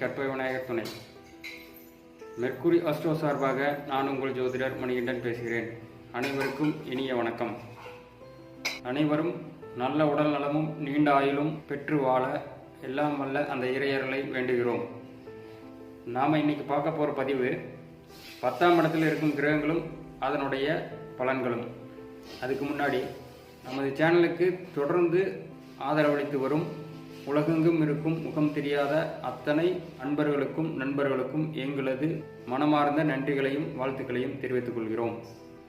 கற்பக விநாயகர் துணை. Mercury astro சார்பாக நான் உங்கள் ஜோதிடர் மணிகண்டன் பேசுகிறேன். அனைவருக்கும் இனிய வணக்கம். அனைவரும் நல்ல உடல் நலமும் நீண்ட ஆயுளும் பெற்று வாழ எல்லாம் வல்ல அந்த இறையர்களை வேண்டுகிறோம். நாம் இன்னைக்கு பார்க்க போகிற பதிவு பத்தாம் இடத்தில் இருக்கும் கிரகங்களும் அதனுடைய பலன்களும். அதுக்கு முன்னாடி நமது சேனலுக்கு தொடர்ந்து ஆதரவளித்து வரும் உலகெங்கும் இருக்கும் முகம் தெரியாத அத்தனை அன்பர்களுக்கும் நண்பர்களுக்கும் எங்களது மனமார்ந்த நன்றிகளையும் வாழ்த்துக்களையும் தெரிவித்துக் கொள்கிறோம்.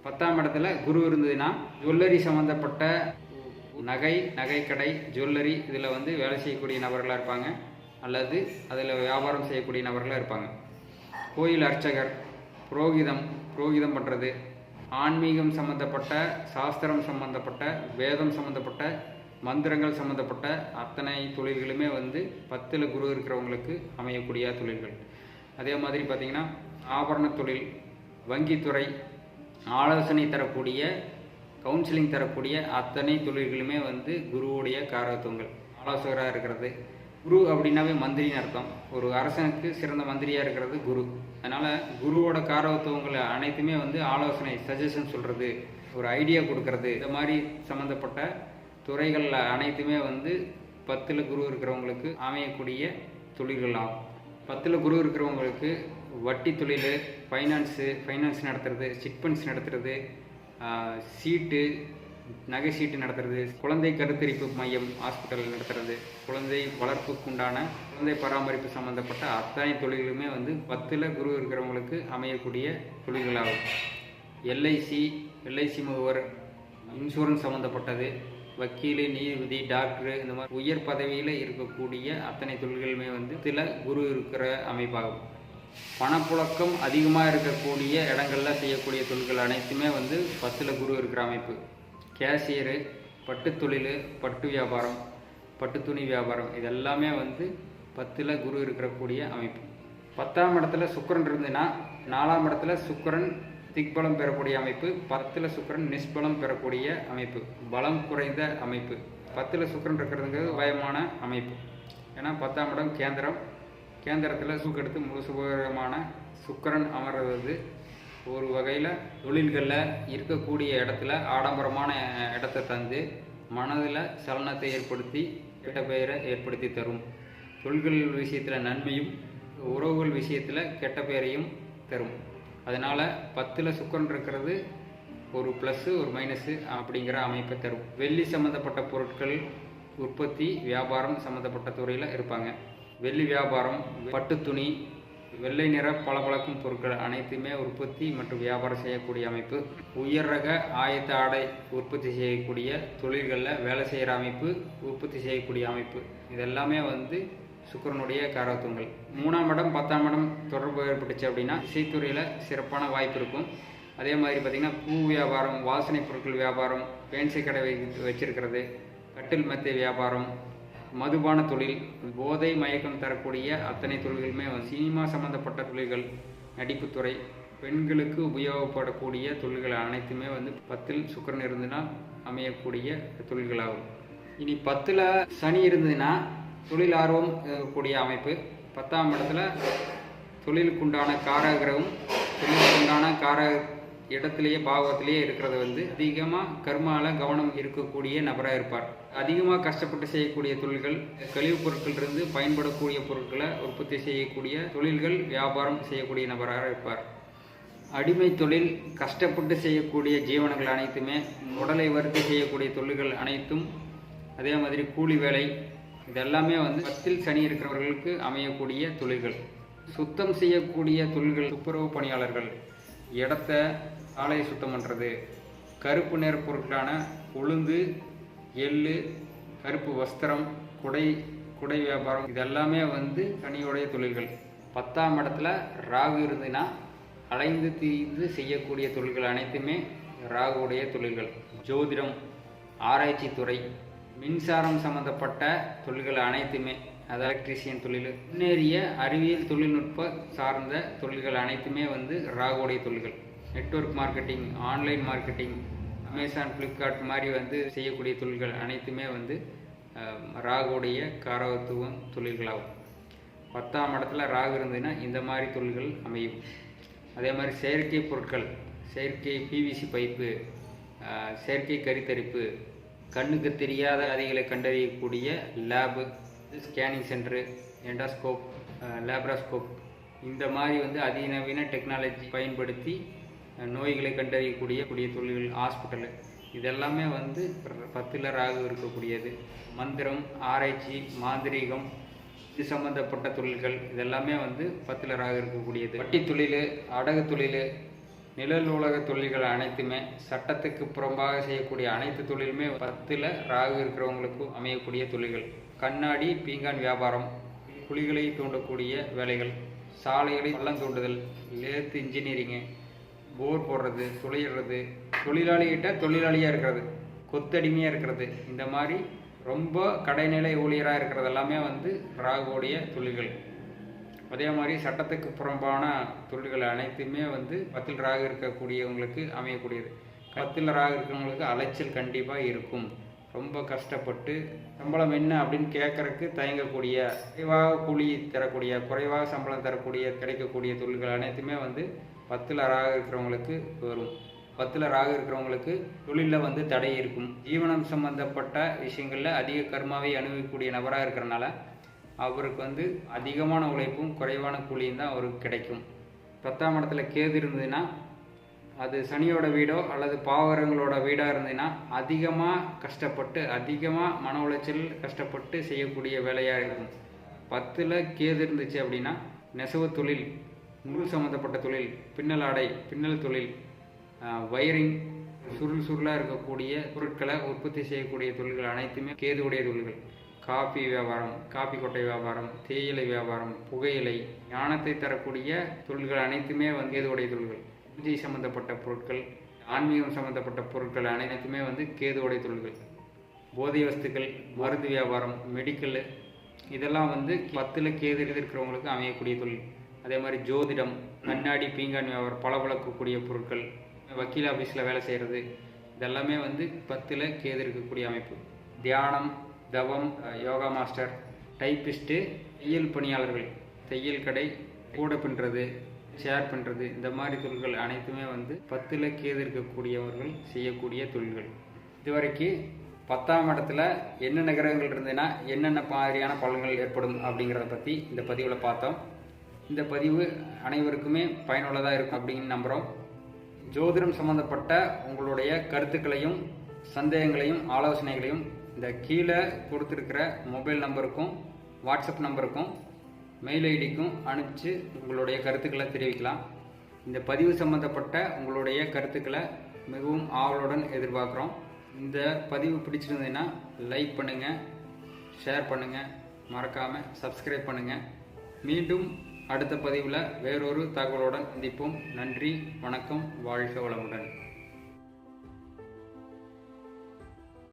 பத்தாம் இடத்துல குரு இருந்ததுன்னா ஜுவல்லரி சம்மந்தப்பட்ட நகை நகைக்கடை ஜுவல்லரி இதில் வந்து வேலை செய்யக்கூடிய நபர்களாக இருப்பாங்க. அல்லது அதில் வியாபாரம் செய்யக்கூடிய நபர்களாக இருப்பாங்க. கோயில் அர்ச்சகர் புரோகிதம் புரோகிதம் பண்ணுறது ஆன்மீகம் சம்மந்தப்பட்ட சாஸ்திரம் சம்மந்தப்பட்ட வேதம் சம்மந்தப்பட்ட மந்திரங்கள் சம்மந்தப்பட்ட அத்தனை தொழில்களுமே வந்து பத்தில் குரு இருக்கிறவங்களுக்கு அமையக்கூடிய தொழில்கள். அதே மாதிரி பார்த்திங்கன்னா ஆபரண தொழில் வங்கித்துறை ஆலோசனை தரக்கூடிய கவுன்சிலிங் தரக்கூடிய அத்தனை தொழில்களுமே வந்து குருவுடைய காரகத்துவங்கள். ஆலோசகராக இருக்கிறது. குரு அப்படின்னாவே மந்திரின்னு அர்த்தம். ஒரு அரசனுக்கு சிறந்த மந்திரியாக இருக்கிறது குரு. அதனால் குருவோட காரகத்துவங்கள் அனைத்துமே வந்து ஆலோசனை சஜஷன் சொல்கிறது ஒரு ஐடியா கொடுக்கறது இந்த மாதிரி சம்மந்தப்பட்ட துறைகளில் அனைத்துமே வந்து பத்தில் குரு இருக்கிறவங்களுக்கு அமையக்கூடிய தொழில்கள் ஆகும் பத்தில் குரு இருக்கிறவங்களுக்கு வட்டி தொழில் ஃபைனான்ஸு ஃபைனான்ஸ் நடத்துறது சிட்பன்ஸ் நடத்துறது சீட்டு நகை சீட்டு நடத்துறது குழந்தை கருத்தரிப்பு மையம் ஹாஸ்பிட்டல் நடத்துறது குழந்தை வளர்ப்புக்குண்டான குழந்தை பராமரிப்பு சம்மந்தப்பட்ட அத்தனை தொழில்களுமே வந்து பத்தில் குரு இருக்கிறவங்களுக்கு அமையக்கூடிய தொழில்களாகும். எல்ஐசி எல்ஐசி முகவர் இன்சூரன்ஸ் சம்மந்தப்பட்டது வக்கீல் நீதிபதி டாக்டர் இந்த மாதிரி உயர் பதவியில் இருக்கக்கூடிய அத்தனை தொழில்களுமே வந்து சில குரு இருக்கிற அமைப்பாகும். பணப்புழக்கம் அதிகமாக இருக்கக்கூடிய இடங்கள்ல செய்யக்கூடிய தொழில்கள் அனைத்துமே வந்து பத்தில் குரு இருக்கிற அமைப்பு. கேஷியரு பட்டுத் தொழில் பட்டு வியாபாரம் பட்டு துணி வியாபாரம் இதெல்லாமே வந்து பத்தில் குரு இருக்கக்கூடிய அமைப்பு. பத்தாம் இடத்துல சுக்கரன் இருந்ததுன்னா நாலாம் இடத்துல சுக்கரன் திக்பலம் பெறக்கூடிய அமைப்பு பத்தில் சுக்கிரன் நிஷ்பலம் பெறக்கூடிய அமைப்பு பலம் குறைந்த அமைப்பு. பத்தில் சுக்கிரன் இருக்கிறதுங்கிறது உபயமான அமைப்பு. ஏன்னா பத்தாம் இடம் கேந்திரம். கேந்திரத்தில் சுக்கெடுத்து முழு சுபகரமான சுக்கிரன் அமர்றது ஒரு வகையில் தொழில்களில் இருக்கக்கூடிய இடத்துல ஆடம்பரமான இடத்தை தந்து மனதில் சலனத்தை ஏற்படுத்தி கெட்ட பெயரை ஏற்படுத்தி தரும். தொழில்கள் விஷயத்தில் நன்மையும் உறவுகள் விஷயத்தில் கெட்ட பெயரையும் தரும். அதனால் பத்தில் சுக்கரன் இருக்கிறது ஒரு ப்ளஸ்ஸு ஒரு மைனஸு அப்படிங்கிற அமைப்பை தரும். வெள்ளி சம்மந்தப்பட்ட பொருட்கள் உற்பத்தி வியாபாரம் சம்மந்தப்பட்ட துறையில் இருப்பாங்க. வெள்ளி வியாபாரம் பட்டு துணி வெள்ளை நிற பளபளக்கும் பொருட்கள் அனைத்துமே உற்பத்தி மற்றும் வியாபாரம் செய்யக்கூடிய அமைப்பு. உயர் ரக ஆயத்த ஆடை உற்பத்தி செய்யக்கூடிய தொழில்களில் வேலை செய்கிற அமைப்பு உற்பத்தி செய்யக்கூடிய அமைப்பு. இதெல்லாமே வந்து சுக்கிரனுடைய காரகத்துவங்கள். மூணாம் இடம் பத்தாம் இடம் தொடர்பு ஏற்பட்டுச்சு அப்படின்னா இசைத்துறையில் சிறப்பான வாய்ப்பு இருக்கும். அதே மாதிரி பார்த்திங்கன்னா பூ வியாபாரம் வாசனை பொருட்கள் வியாபாரம் பேன்சி கடை வை வச்சிருக்கிறது கட்டில் மெத்தை வியாபாரம் மதுபான தொழில் போதை மயக்கம் தரக்கூடிய அத்தனை தொழில்களுமே சினிமா சம்பந்தப்பட்ட தொழில்கள் நடிப்புத்துறை பெண்களுக்கு உபயோகப்படக்கூடிய தொழில்கள் அனைத்துமே வந்து பத்தில் சுக்கிரன் இருந்துன்னா அமையக்கூடிய தொழில்களாகும். இனி பத்தில் சனி இருந்ததுன்னா தொழில் ஆர்வம் இருக்கக்கூடிய அமைப்பு. பத்தாம் இடத்துல தொழிலுக்குண்டான காரகிரகம் தொழிலுக்குண்டான கார இடத்துலையே பாவத்திலேயே இருக்கிறது வந்து அதிகமாக கர்மால கவனம் இருக்கக்கூடிய நபராக இருப்பார். அதிகமாக கஷ்டப்பட்டு செய்யக்கூடிய தொழில்கள் கழிவுப் பொருட்களிலிருந்து பயன்படக்கூடிய பொருட்களை உற்பத்தி செய்யக்கூடிய தொழில்கள் வியாபாரம் செய்யக்கூடிய நபராக இருப்பார். அடிமை தொழில் கஷ்டப்பட்டு செய்யக்கூடிய ஜீவனங்கள் அனைத்துமே உடலை வருத்தி செய்யக்கூடிய தொழில்கள் அனைத்தும் அதே மாதிரி கூலி வேலை இதெல்லாமே வந்து பத்தில் சனி இருக்கிறவர்களுக்கு அமையக்கூடிய தொழில்கள். சுத்தம் செய்யக்கூடிய தொழில்கள் துப்புரவு பணியாளர்கள் இடத்த சாலையை சுத்தம் பண்ணுறது கருப்பு நிற பொருட்களான உளுந்து எள்ளு கருப்பு வஸ்திரம் குடை குடை வியாபாரம் இதெல்லாமே வந்து சனியுடைய தொழில்கள். பத்தாம் இடத்துல ராகு இருந்துன்னா அலைந்து தீர்ந்து செய்யக்கூடிய தொழில்கள் அனைத்துமே ராகுடைய தொழில்கள். ஜோதிடம் ஆராய்ச்சி துறை மின்சாரம் சம்பந்தப்பட்ட தொழில்கள் அனைத்துமே அது எலக்ட்ரிஷியன் தொழில் முன்னேறிய அறிவியல் தொழில்நுட்ப சார்ந்த தொழில்கள் அனைத்துமே வந்து ராகுடைய தொழில்கள். Network marketing online marketing Amazon Flipkart மாதிரி வந்து செய்யக்கூடிய தொழில்கள் அனைத்துமே வந்து ராகுடைய காரகத்துவம் தொழில்களாகும். பத்தாம் இடத்துல ராகு இருந்ததுன்னா இந்த மாதிரி தொழில்கள் அமையும். அதே மாதிரி செயற்கை பொருட்கள் செயற்கை பிவிசி பைப்பு செயற்கை கரித்தரிப்பு கண்ணுக்கு தெரியாத அதிகளை கண்டறியக்கூடிய lab scanning centre endoscope laparoscope இந்த மாதிரி வந்து அதிநவீன டெக்னாலஜி பயன்படுத்தி நோய்களை கண்டறியக்கூடிய கூடிய தொழில்கள் ஹாஸ்பிட்டலு இதெல்லாமே வந்து பத்திலராக இருக்கக்கூடியது. மந்திரம் ஆராய்ச்சி மாந்திரீகம் இது சம்பந்தப்பட்ட தொழில்கள் இதெல்லாமே வந்து பத்திலராக இருக்கக்கூடியது. வட்டி தொழில் அடகு தொழில் நிழல் உலக தொழில்கள் அனைத்துமே சட்டத்துக்கு புறம்பாக செய்யக்கூடிய அனைத்து தொழிலுமே பத்தில் ராகு இருக்கிறவங்களுக்கும் அமையக்கூடிய தொழில்கள் கண்ணாடி பீங்கான் வியாபாரம் குழிகளை தூண்டக்கூடிய வேலைகள் சாலைகளை பள்ளம் தூண்டுதல் லேத்து இன்ஜினியரிங்கு போர் போடுறது துளையிடுறது தொழிலாளிகிட்ட தொழிலாளியாக இருக்கிறது கொத்தடிமையாக இருக்கிறது. இந்த மாதிரி ரொம்ப கடைநிலை ஊழியராக இருக்கிறது எல்லாமே வந்து ராகுடைய தொழில்கள். அதே மாதிரி சட்டத்துக்கு புறம்பான தொழில்கள் அனைத்துமே வந்து பத்தில் ராக இருக்கக்கூடியவங்களுக்கு அமையக்கூடியது. பத்தில் ராக இருக்கிறவங்களுக்கு அலைச்சல் கண்டிப்பாக இருக்கும். ரொம்ப கஷ்டப்பட்டு சம்பளம் என்ன அப்படின்னு கேட்கறக்கு தயங்கக்கூடிய குறைவாக கூலி தரக்கூடிய குறைவாக சம்பளம் தரக்கூடிய கிடைக்கக்கூடிய தொழில்கள் அனைத்துமே வந்து பத்தில் ராக இருக்கிறவங்களுக்கு வரும். பத்தில் ராக இருக்கிறவங்களுக்கு தொழிலில் வந்து தடை இருக்கும். ஜீவனம் சம்பந்தப்பட்ட விஷயங்களில் அதிக கர்மாவை அனுபவிக்கக்கூடிய நபராக இருக்கிறனால அவருக்கு வந்து அதிகமான உழைப்பும் குறைவான கூலியும் தான் அவருக்கு கிடைக்கும். பத்தாம் இடத்துல கேது இருந்ததுன்னா அது சனியோட வீடோ அல்லது பாவரங்களோட வீடாக இருந்ததுன்னா அதிகமாக கஷ்டப்பட்டு அதிகமாக மன உளைச்சல் கஷ்டப்பட்டு செய்யக்கூடிய வேலையாக இருக்கும். பத்தில் கேது இருந்துச்சு அப்படின்னா நெசவு தொழில் நூல் சம்மந்தப்பட்ட தொழில் பின்னல் ஆடை பின்னல் தொழில் வயரிங் சுருள் சுருளாக இருக்கக்கூடிய பொருட்களை உற்பத்தி செய்யக்கூடிய தொழில்கள் அனைத்துமே கேதுவுடைய தொழில்கள். காபி வியாபாரம் காபி கொட்டை வியாபாரம் தேயிலை வியாபாரம் புகையிலை ஞானத்தை தரக்கூடிய தொழில்கள் அனைத்துமே வந்து கேதுவுடைய தொழில்கள். பூஜை சம்பந்தப்பட்ட பொருட்கள் ஆன்மீகம் சம்பந்தப்பட்ட பொருட்கள் அனைத்துமே வந்து கேதுவுடைய தொழில்கள். போதை வஸ்துக்கள் மருந்து வியாபாரம் மெடிக்கல் இதெல்லாம் வந்து பத்தில் கேது இருக்கிறவங்களுக்கு அமையக்கூடிய தொழில். அதே மாதிரி ஜோதிடம் கண்ணாடி பீங்கான் வியாபாரம் பளபளக்கக்கூடிய பொருட்கள் வக்கீல் ஆஃபீஸில் வேலை செய்கிறது இதெல்லாமே வந்து பத்தில் கேது இருக்கக்கூடிய அமைப்பு. தியானம் தவம் யோகா மாஸ்டர் டைப்பிஸ்ட்டு தையல் பணியாளர்கள் தையல் கடை கூட பின்னுறது ஷேர் பண்ணுறது இந்த மாதிரி தொழில்கள் அனைத்துமே வந்து பத்தில் கேது இருக்கக்கூடியவர்கள் செய்யக்கூடிய தொழில்கள். இதுவரைக்கு பத்தாம் இடத்துல என்னென்ன கிரகங்கள் இருந்ததுன்னா என்னென்ன மாதிரியான பலன்கள் ஏற்படும் அப்படிங்கிறத பற்றி இந்த பதிவில் பார்த்தோம். இந்த பதிவு அனைவருக்குமே பயனுள்ளதாக இருக்கும் அப்படின்னு நம்புகிறோம் ஜோதிடம் சம்மந்தப்பட்ட உங்களுடைய கருத்துக்களையும் சந்தேகங்களையும் ஆலோசனைகளையும் இந்த கீழே கொடுத்துருக்கிற மொபைல் நம்பருக்கும் வாட்ஸ்அப் நம்பருக்கும் மெயில் ஐடிக்கும் அனுப்பிச்சு உங்களுடைய கருத்துக்களை தெரிவிக்கலாம். இந்த பதிவு சம்பந்தப்பட்ட உங்களுடைய கருத்துக்களை மிகவும் ஆவலுடன் எதிர்பார்க்குறோம். இந்த பதிவு பிடிச்சிருந்ததுன்னா லைக் பண்ணுங்கள் ஷேர் பண்ணுங்கள் மறக்காமல் சப்ஸ்கிரைப் பண்ணுங்கள் மீண்டும் அடுத்த பதிவில் வேறொரு தகவலுடன் சந்திப்போம். நன்றி வணக்கம் வாழ்க வளமுடன்.